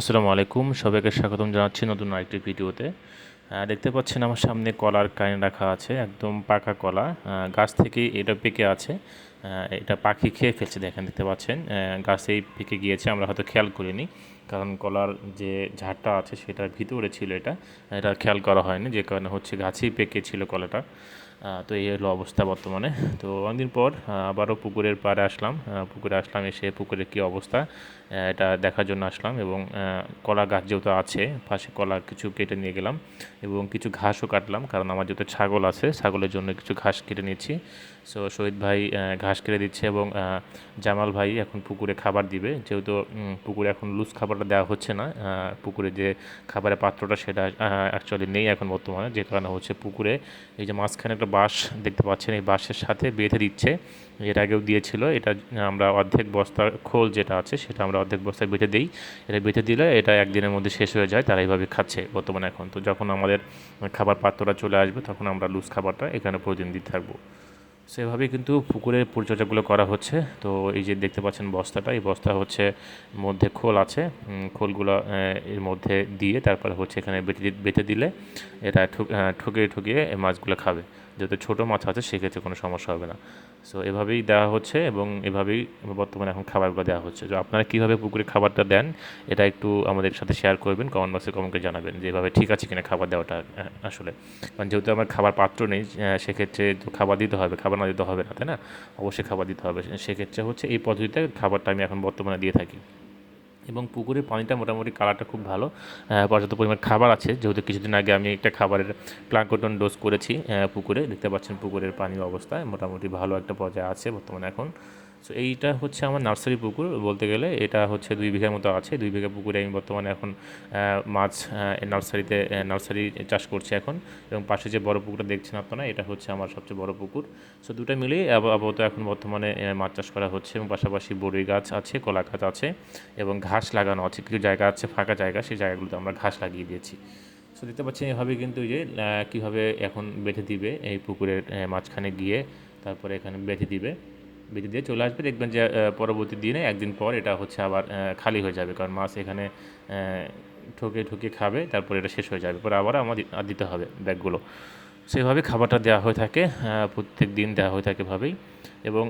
আসসালামু আলাইকুম সবাইকে স্বাগতম জানাচ্ছি নতুন আরেকটি ভিডিওতে। দেখতে পাচ্ছেন আমার সামনে কলার কাইন রাখা আছে, একদম পাকা কলা। গাছ থেকে এটা পেকে আছে। এটা পাখি খেয়ে ফেলছে দেখেন দেখতে পাচ্ছেন। গাছেই পেকে গিয়েছে আমরা হয়তো খেয়াল করিনি কারণ কলার যে ঝাড়টা আছে সেটার ভিতরে ছিল এটা। এটা খেয়াল করা হয়নি যে কারণে হচ্ছে গাছেই পেকে ছিল কলাটা। তো এই হলো অবস্থা বর্তমানে। তো অনেকদিন পর আবারও পুকুরের পাড়ে আসলাম। পুকুরে আসলাম এসে পুকুরের কী অবস্থা এটা দেখার জন্য আসলাম এবং কলা গাছ যেহেতু আছে পাশে কলা কিছু কেটে নিয়ে গেলাম এবং কিছু ঘাসও কাটলাম কারণ আমার যেহেতু ছাগল আছে ছাগলের জন্য কিছু ঘাস কেটে নিচ্ছি। সো শহীদ ভাই আহ, ঘাস কেটে দিচ্ছে এবং জামাল ভাই এখন পুকুরে খাবার দিবে। যেহেতু পুকুরে এখন লুজ খাবারটা দেওয়া হচ্ছে না পুকুরে যে খাবারের পাত্রটা সেটা অ্যাকচুয়ালি নেই এখন বর্তমানে, যে কারণে হচ্ছে পুকুরে এই যে মাঝখানে একটা বাঁশ দেখতে পাচ্ছেন, এই বাঁশের সাথে বেঁধে দিচ্ছে। এর আগেও দিয়েছিল, এটা, আমরা অর্ধেক বস্তার খোল যেটা আছে, সেটা আমরা অর্ধেক বস্তায় বেঁধে দিই। এটা বেঁধে দিলে এটা একদিনের মধ্যে শেষ হয়ে যায়, তারা এইভাবে খাচ্ছে বর্তমানে এখন। তো যখন আমাদের খাবার পাত্রটা চলে আসবে, তখন আমরা লুজ খাবারটা এখানে প্রতিদিন দিতে থাকব। সেভাবেই কিন্তু পুকুরের পরিচর্যাগুলো করা হচ্ছে। তো এই যে দেখতে পাচ্ছেন বস্তাটা, এই বস্তা হচ্ছে মধ্যে খোল আছে। খোলগুলো এর মধ্যে দিয়ে তারপরে হচ্ছে এখানে বেটে বেঁধে দিলে এটা ঠুকিয়ে ঠুকিয়ে মাছগুলো খাবে। যেহেতু ছোটো মাছ আছে, সেক্ষেত্রে কোনো সমস্যা হবে না। সো এভাবেই দেওয়া হচ্ছে এবং এভাবেই বর্তমানে এখন খাবারগুলো দেওয়া হচ্ছে। তো আপনারা কীভাবে পুকুরে খাবারটা দেন, এটা একটু আমাদের সাথে শেয়ার করবেন কমেন্ট বক্সে কমেন্টে জানাবেন যে এভাবে ঠিক আছে কিনা খাবার দেওয়াটা আসলে। কারণ যেহেতু আমার খাবার পাত্র নেই সেক্ষেত্রে তো খাবার দিতে হবে, খাবার না দিতে হবে না, তাই না? অবশ্যই খাবার দিতে হবে। সেক্ষেত্রে হচ্ছে এই পদ্ধতিতে খাবারটা আমি এখন বর্তমানে দিয়ে থাকি। এবং পুকুরের পানিটা মোটামুটি কালারটা খুব ভালো। পর্যাপ্ত পরিমাণ খাবার আছে। যেহেতু কিছুদিন আগে আমি একটা খাবারের প্লাঙ্কটন ডোজ করেছি পুকুরে। দেখতে পাচ্ছেন পুকুরের পানির অবস্থায় মোটামুটি ভালো একটা পর্যায়ে আছে বর্তমানে এখন। সো এইটা হচ্ছে আমার নার্সারি পুকুর। বলতে গেলে এটা হচ্ছে দুই বিঘার মতো আছে। দুই বিঘা পুকুরে আমি বর্তমানে এখন মাছ নার্সারিতে নার্সারি চাষ করছি এখন। এবং পাশে যে বড় পুকুরটা দেখছেন আপনারা, এটা হচ্ছে আমার সবচেয়ে বড় পুকুর। সো দুটো মিলেই আপ- আপাতত এখন বর্তমানে মাছ চাষ করা হচ্ছে এবং পাশাপাশি বড়ই গাছ আছে, কলা গাছ আছে এবং ঘাস লাগানো আছে। কিছু জায়গা আছে, ফাঁকা জায়গা, সেই জায়গাগুলোতে আমরা ঘাস লাগিয়ে দিয়েছি। সো দেখতে পাচ্ছেন এভাবে কিন্তু যে কীভাবে এখন বেঁধে দিবে এই পুকুরের মাঝখানে গিয়ে তারপরে এখানে বেঁধে দিবে। বেঁধে দিয়ে চলে আসবে। দেখবেন যে পরবর্তী দিনে একদিন পর এটা হচ্ছে আবার খালি হয়ে যাবে। কারণ মাছ এখানে ঠকে ঠকে খাবে, তারপর এটা শেষ হয়ে যাবে। পরে আবার আমার আর দিতে হবে ব্যাগগুলো। সেভাবে খাবারটা দেওয়া হয়ে থাকে প্রত্যেক দিন দেওয়া হয়ে থাকে ভাবেই এবং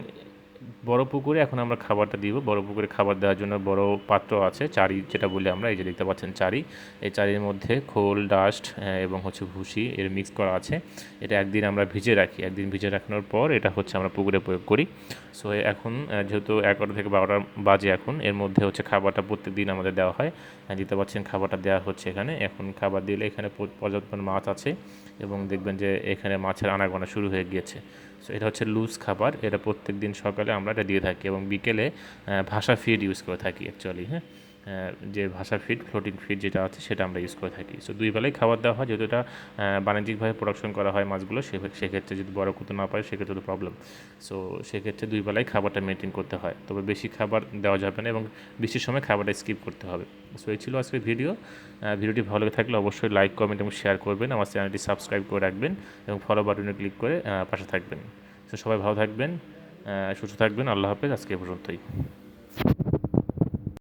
বড় পুকুরে এখন আমরা খাবারটা দিব। বড় পুকুরে খাবার দেওয়ার জন্য বড় পাত্র আছে, চারি যেটা বলি আমরা, এই যে দেখতে পাচ্ছেন চারি। এই চারির মধ্যে খোল, ডাস্ট এবং হচ্ছে ভুসি এর মিক্স করা আছে। এটা একদিন আমরা ভিজে রাখি। একদিন ভিজে রাখানোর পর এটা হচ্ছে আমরা পুকুরে প্রয়োগ করি। সো এখন যেহেতু এগারোটা থেকে বারোটা বাজে এখন, এর মধ্যে হচ্ছে খাবারটা প্রত্যেক দিন আমাদের দেওয়া হয়। দিতে পাচ্ছেন খাবারটা দেওয়া হচ্ছে এখানে। এখন খাবার দিলে এখানে পর্যাপ্ত মাছ আছে এবং দেখবেন যে এখানে মাছের আনাগোনা শুরু হয়ে গিয়েছে। সো এটা হচ্ছে লুজ খাবার। এটা প্রত্যেক দিন সকালে আমরা এটা দিয়ে থাকি এবং বিকেলে ভাষা ফিড ইউজ করে থাকি অ্যাকচুয়ালি হ্যাঁ? যে ভাষা ফিড ফ্লোটিং ফিড যেটা আছে সেটা আমরা ইউজ করে থাকি। সো দুই বেলায় খাবার দেওয়া হয়, যেহেতু এটা বাণিজ্যিকভাবে প্রোডাকশন করা হয় মাছগুলো সেক্ষেত্রে যদি বড় করতে না পারে সেক্ষেত্রে তো প্রবলেম সো সেক্ষেত্রে দুই বেলায় খাবারটা মেনটেন করতে হয়। তবে বেশি খাবার দেওয়া যাবে না এবং বেশির সময় খাবারটা স্কিপ করতে হবে। সো এই ছিল আজকের ভিডিও ভিডিওটি ভালো লেগে থাকলে অবশ্যই লাইক কমেন্ট এবং শেয়ার করবেন। আমার চ্যানেলটি সাবস্ক্রাইব করে রাখবেন এবং ফলো বাটনে ক্লিক করে পাশে থাকবেন। সো সবাই ভালো থাকবেন। সুস্থ থাকবেন আল্লাহ হাফেজ আজকে পর্যন্তই।